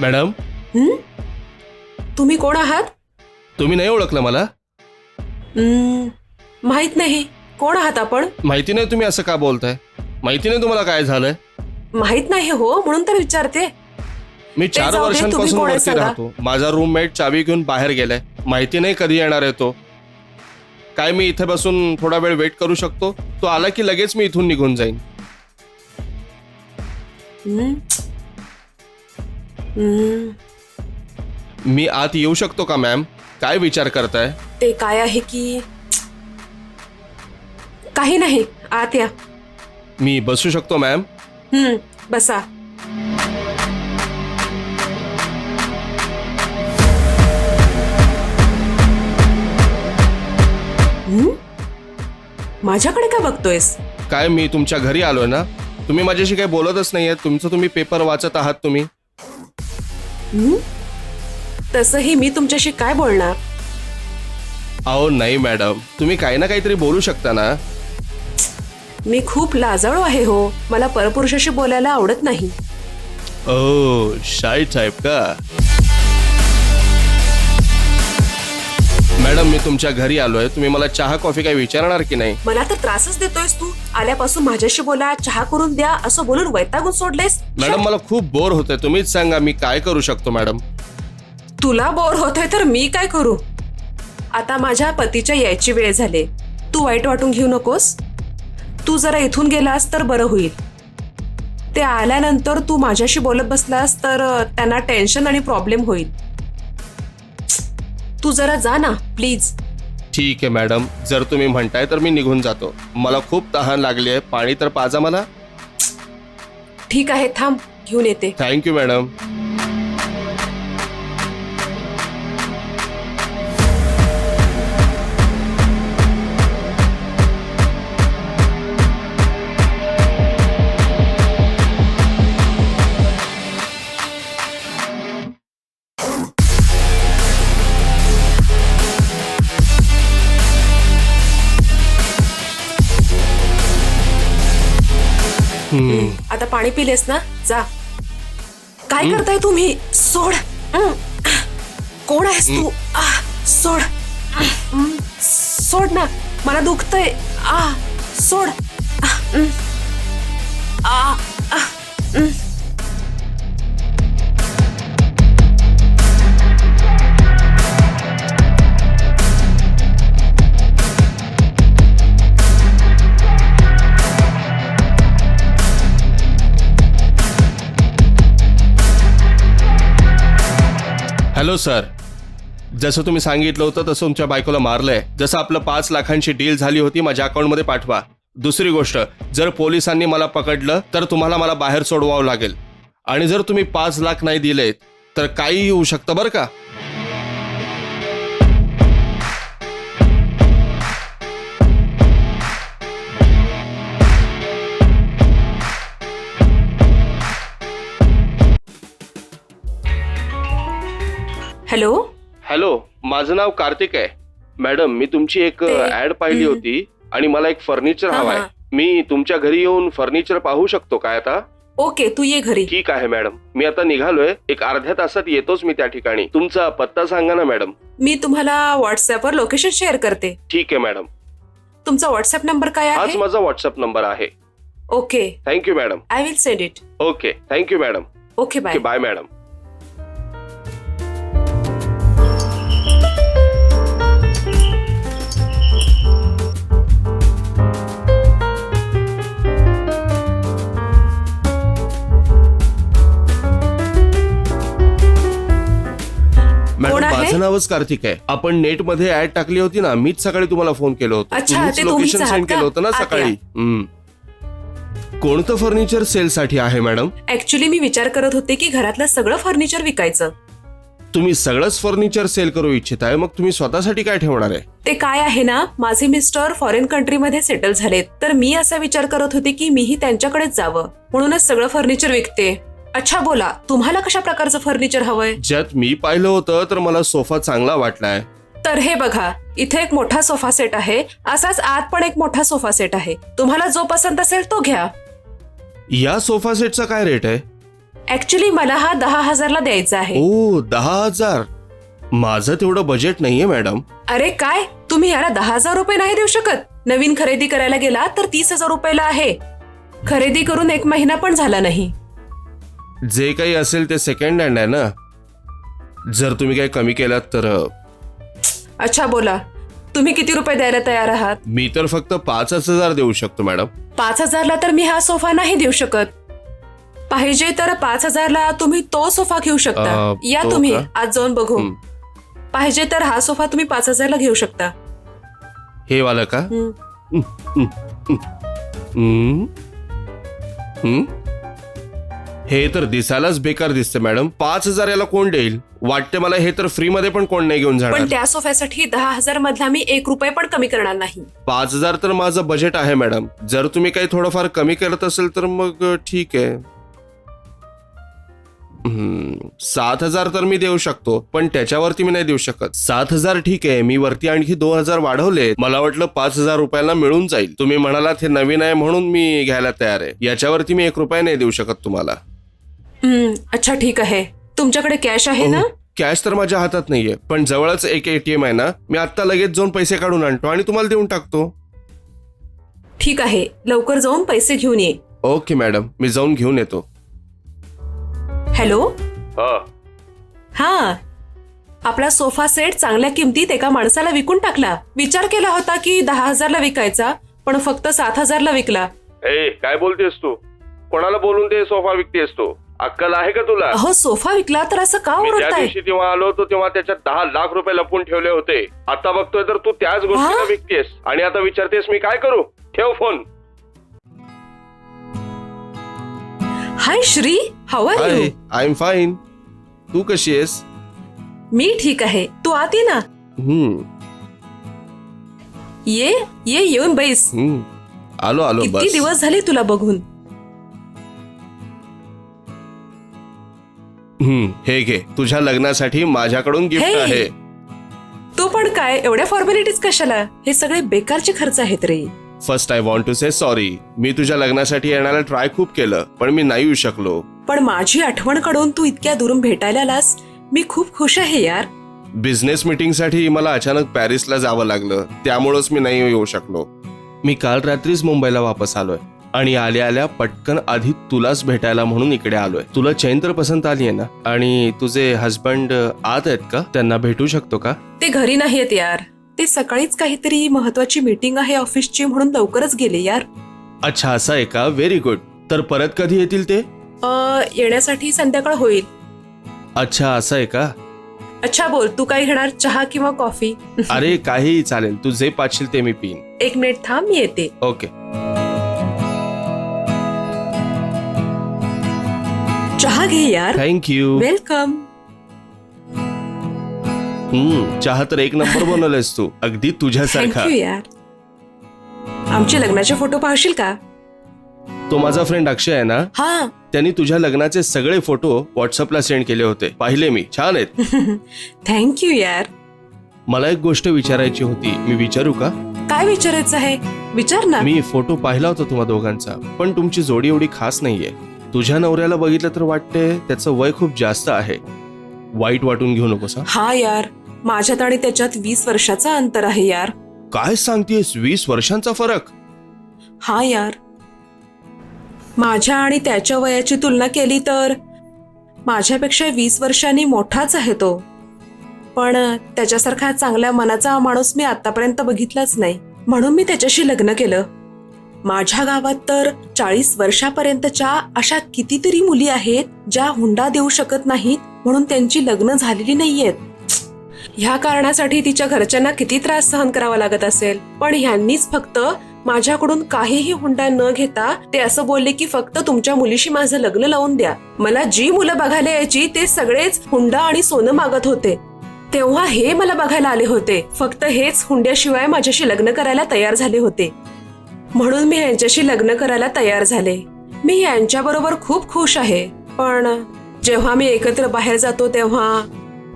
Madam? हं? तुम्ही कोण आहात? तुम्ही नाही ओळखलं मला? हं, माहीत नाही. कोण आहात आपण? माहिती नाही तुम्ही असं का बोलताय? माहिती नाही तुम्हाला काय झालंय? माहीत नाही हो म्हणून तर विचारते. मी चार जाऊ दे, तुम्ही वर्षांपासून कोण आहे वरती सांगा? राहतो. माझा रूममेट चावी घेऊन बाहेर गेलाय. माहिती नाही कधी येणार आहे तो. काय मी इथे बसून थोडा वेळ वेट करू शकतो? तो आला की लगेच मी इथून निघून जाईन. हं? मी आत येऊ शकतो का मॅम? काय विचार करताय? ते काय आहे की काही नाही आत या. मी बसू शकतो मॅम? हं, बसा? माझ्याकडे काय बघतोयस? काय मी तुमच्या घरी आलोय ना? तुम्ही माझ्याशी काही बोलतच नाहीये तुमचं तुम्ही पेपर वाचत आहात तुम्ही? तसंही मी तुमच्याशी काय बोलणार? अहो नाही मॅडम. तुम्ही काही ना काहीतरी बोलू शकता ना? मी खूप लाजाळू आहे हो. मला परपुरुषाशी बोलायला आवडत नाही. ओ शाय टाईप का? मॅडम मी तुमच्या घरी आलोय. तुम्ही मला चहा कॉफी काही विचारणार की नाही? मला तर त्रासच देतोयस तू. आल्यापासून माझ्याशी बोला चहा करून द्या असं बोलून वैतागून सोडलेस. मॅडम मला खूप बोर होतंय. तुम्हीच सांगा मी काय करू शकतो मॅडम? तुला बोर होतोय तर मी काय करू? आता माझ्या पतीच्या यायची वेळ झाली. तू वाईट वाटून घेऊ नकोस. तू जरा इथून गेलास तर बरं होईल. ते आल्यानंतर तू माझ्याशी बोलत बसलास तर त्यांना टेन्शन आणि प्रॉब्लेम होईल. तू जरा जा ना प्लीज. ठीक आहे मॅडम. जर तुम्ही म्हणताय तर मी निघून जातो. मला खूप तहान लागली आहे. पाणी तर पाजा मला. ठीक आहे थांब. घेऊन येते. थँक्यू मॅडम पाणी पिलेस ना? जा. काय करताय तुम्ही? सोड. हं. कोण आहेस तू? आ, सोड. सोड ना. मला दुखतंय. आ सोड. आ, हॅलो सर. जसं तुम्ही सांगितलं होतं तसं तुमच्या बायकोला मारलंय. जसं आपलं पाच लाखांची डील झाली होती माझ्या अकाउंटमध्ये पाठवा. दुसरी गोष्ट जर पोलिसांनी मला पकडलं तर तुम्हाला मला बाहेर सोडवावं लागेल. आणि जर तुम्ही पाच लाख नाही दिलेत तर काहीही होऊ शकतं बरं का? हॅलो? हॅलो माझं नाव कार्तिक आहे. मॅडम मी तुमची एक ते- ऍड पाहिली हम्म. होती आणि मला एक फर्निचर हा, हवं आहे. हा. मी तुमच्या घरी येऊन फर्निचर पाहू शकतो काय आता? ओके तू ये घरी. ठीक आहे मॅडम. मी आता निघालोय. एक अर्ध्या तासात येतोच मी त्या ठिकाणी. तुमचा पत्ता सांगा ना मॅडम. मी तुम्हाला व्हॉट्सअपवर लोकेशन शेअर करते. ठीक आहे मॅडम. तुमचा व्हॉट्सअप नंबर काय हाच आहे माझा व्हॉट्सअप नंबर आहे. Okay. Thank you madam I will send it okay. Thank you madam okay bye okay bye madam माझं नावच कार्तिक आहे. आपण नेटमध्ये ऍड टाकली होती ना मीच सकाळी तुम्हाला फोन केलं होतं. अच्छा, तुम्हीच ते तुम्हीच लोकेशन आहात सेंड केलं का? होतं ना. सकाळी. हम्म. कोणतं फर्निचर सेल साठी आहे मॅडम ऍक्च्युली मी विचार करत होते की घरातलं सगळं फर्निचर विकायचं. तुम्ही सगळंच फर्निचर सेल करू इच्छिताय मग तुम्ही स्वतःसाठी काय ठेवणार आहे? ते काय आहे ना माझे मिस्टर फॉरेन कंट्रीमध्ये सेटल झालेत. तर मी असा विचार करत होते की मीही त्यांच्याकडेच जावं. म्हणूनच सगळं फर्निचर विकते. अच्छा बोला. तुम्हाला कशा प्रकारचं फर्निचर हवंय? ज्यात मी पाहिलं होतं तर मला सोफा चांगला वाटलाय. तर हे बघा इथे एक मोठा सोफा सेट आहे. असाच आत पण एक मोठा सोफा सेट आहे. तुम्हाला जो पसंत असेल तो घ्या. या सोफा सेटचा काय रेट आहे? ऍक्च्युली मला हा दहा हजारला द्यायचा आहे. ओ दहा हजार. माझं तेवढं बजेट नाहीये मॅडम अरे काय? तुम्ही याला दहा हजार रुपये नाही देऊ शकत? नवीन खरेदी करायला गेला तर तीस हजार रुपयाला आहे. खरेदी करून एक महिना पण झाला नाही. जे काही असेल ते सेकंड हँड आहे ना जर तुम्ही काही कमी केलात तर अच्छा बोला तुम्ही किती रुपये द्यायला तयार आहात मी तर फक्त पाचच हजार देऊ शकतो मॅडम पाच हजारला तर मी हा सोफा नाही देऊ शकत पाहिजे तर पाच हजारला तुम्ही तो सोफा घेऊ शकता अं, या तो तुम्ही का? आज जाऊन बघू हं. पाहिजे तर हा सोफा तुम्ही पाच हजारला घेऊ शकता हे वाला का हं. हम्म? हम्म? हे तर दिसायलाच बेकार दिसते मॅडम. पाच हजार याला कोण देईल? वाटते मला हे तर फ्री मध्ये पण कोण नाही घेऊन पण जाणार त्या सोफ्यासाठी दहा हजार मधला मी एक रुपये पण कमी करणार नाही. पाच हजार तर माझं बजेट आहे मॅडम. जर तुम्ही काही थोडंफार कमी करत असेल तर मग अ, ठीक आहे. हम्म, सात हजार तर मी देऊ शकतो पण त्याच्यावरती मी नाही देऊ शकत. सात हजार ठीक आहे मी वरती आणखी दोन हजार वाढवले. मला वाटलं पाच हजार रुपयाला मिळून जाईल. तुम्ही म्हणालात हे नवीन आहे म्हणून मी घ्यायला तयार आहे. याच्यावरती मी एक रुपया नाही देऊ शकत तुम्हाला. अच्छा ठीक आहे. तुमच्याकडे कॅश आहे ना? कॅश तर माझ्या हातात नाहीये पण जवळच एक एटीएम आहे ना मी आता लगेच जाऊन पैसे काढून आणतो आणि तुम्हाला देऊन टाकतो. ठीक आहे लवकर जाऊन पैसे घेऊन ये. Okay madam. मी जाऊन घेऊन येतो. हॅलो? हा. हा. आपला सोफा सेट चांगल्या किमतीत एका माणसाला विकून टाकला. विचार केला होता की दहा हजारला विकायचा पण फक्त सात हजारला विकला. ए काय बोलतेस तू? कोणाला बोलून ते सोफा विकतेस तू? अक्कल आहे का तुला? अहो सोफा विकला तर असं का मी ज्या ओरडताय? दिवशी तेव्हा आलो होतो तेव्हा त्याच्यात दहा लाख रुपये लपून ठेवले होते. आता बघतोय तर तू त्याच गोष्टीला हा? विकतेस. आणि आता विचारतेस मी काय करू? ठेव phone. Hi Shri how are hi you I am fine तू कशी आहेस? मी ठीक आहे. तू आत ये ना. हम्म. ये ये येऊन बैस. हम्म. आलो आलो किती बस. दिवस झाले तुला बघून? हम्म हे घे. तुझ्या लग्नासाठी माझ्याकडून गिफ्ट Hey! आहे. तू पण काय? एवढ्या फॉर्मॅलिटीज कशाला? हे सगळे बेकारचे खर्च आहेत रे. First I want to say sorry मी तुझ्या लग्नासाठी येण्याला ट्राय खूप केलं पण मी नाही येऊ शकलो. पण माझी आठवण काढून तू इतक्या दुरून भेटायला आलास मी खूप खुश आहे यार. बिझनेस मीटिंगसाठी मला अचानक पॅरिसला जावं लागलं. त्यामुळंच मी नाही येऊ शकलो. मी काल रात्रीच मुंबईला वापस आलोय. आणि आल्या आल्या पटकन आधी तुलाच भेटायला म्हणून इकडे आलोय. तुला चैन तर पसंत आली आहे ना? आणि तुझे हस्बंड आत आहेत का? त्यांना भेटू शकतो का? ते घरी नाहीयेत यार. ते सकाळीच काहीतरी महत्वाची मीटिंग आहे ऑफिसची म्हणून लवकरच गेले यार. अच्छा असं आहे का? व्हेरी गुड तर परत कधी येतील ते? अ, येण्यासाठी संध्याकाळ होईल. अच्छा असं आहे का? अच्छा बोल. तू काय घेणार? चहा किंवा कॉफी अरे काहीही चालेल. तू जे पाचशील ते मी पिईन. एक मिनिट थांब मी येते. ओके चहा घे यार थँक्यू वेलकम हम्म चहा तर एक नंबर बनवलायस तू अगदी तुझ्यासारखा थँक्यू यार आमचे लग्नाचे फोटो पाहशील का तो माझा फ्रेंड अक्षय आहे ना हा त्यांनी तुझ्या लग्नाचे सगळे फोटो व्हॉट्सअपला सेंड केले होते पाहिले मी छान आहेत थँक्यू यार मला एक गोष्ट विचारायची होती मी विचारू का काय विचारायचं आहे विचार ना मी फोटो पाहिला होता तुम्हा दोघांचा पण तुमची जोडी एवढी खास नाहीये तुझ्या नवऱ्याला बघितलं तर वाटते त्याचं वय खूप जास्त आहे. वाईट वाटून घेऊ नकोस हा? हा यार माझ्यात आणि त्याच्यात वीस वर्षाचा अंतर आहे यार. काय सांगतेस? वीस वर्षांचा फरक? हा यार. माझ्या आणि त्याच्या वयाची तुलना केली तर माझ्यापेक्षा वीस वर्षांनी मोठाच आहे तो. पण त्याच्यासारखा चांगल्या मनाचा माणूस मी आतापर्यंत बघितलाच नाही. म्हणून मी त्याच्याशी लग्न केलं. माझ्या गावात तर चाळीस वर्षापर्यंतच्या अशा कितीतरी मुली आहेत ज्या हुंडा देऊ शकत नाहीत म्हणून त्यांची लग्न झालेली नाहीयेत. ह्या कारणासाठी तिच्या घरच्यांना किती त्रास सहन करावा लागत असेल? पण ह्यांनीच फक्त माझ्याकडून काहीही हुंडा न घेता ते असं बोलले की फक्त तुमच्या मुलीशी माझं लग्न लावून द्या. मला जी मुलं बघायला यायची ते सगळेच हुंडा आणि सोनं मागत होते. तेव्हा हे मला बघायला आले होते. फक्त हेच हुंड्याशिवाय माझ्याशी लग्न करायला तयार झाले होते. म्हणून मी यांच्याशी लग्न करायला तयार झाले. मी यांच्याबरोबर खूप खुश आहे. पण जेव्हा मी एकत्र बाहेर जातो तेव्हा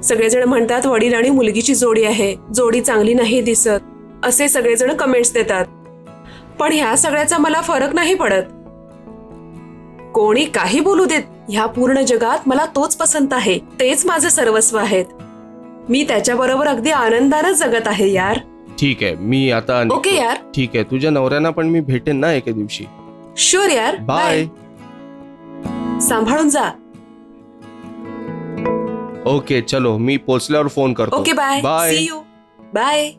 सगळेजण म्हणतात वडील आणि मुलगीची जोडी आहे. जोडी चांगली नाही दिसत. असे सगळेजण कमेंट्स देतात. पण ह्या सगळ्याचा मला फरक नाही पडत. कोणी काही बोलू देत ह्या पूर्ण जगात मला तोच पसंत आहे. तेच माझे सर्वस्व आहेत. मी त्याच्याबरोबर अगदी आनंदानं जगत आहे यार. ठीक आहे मी आता. ओके यार. ठीक आहे तुझ्या नवऱ्यांना पण मी भेटेन ना एके दिवशी. शुअर यार बाय सांभाळून जा. ओके चलो मी पोचल्यावर फोन करतो. Okay bye bye see you bye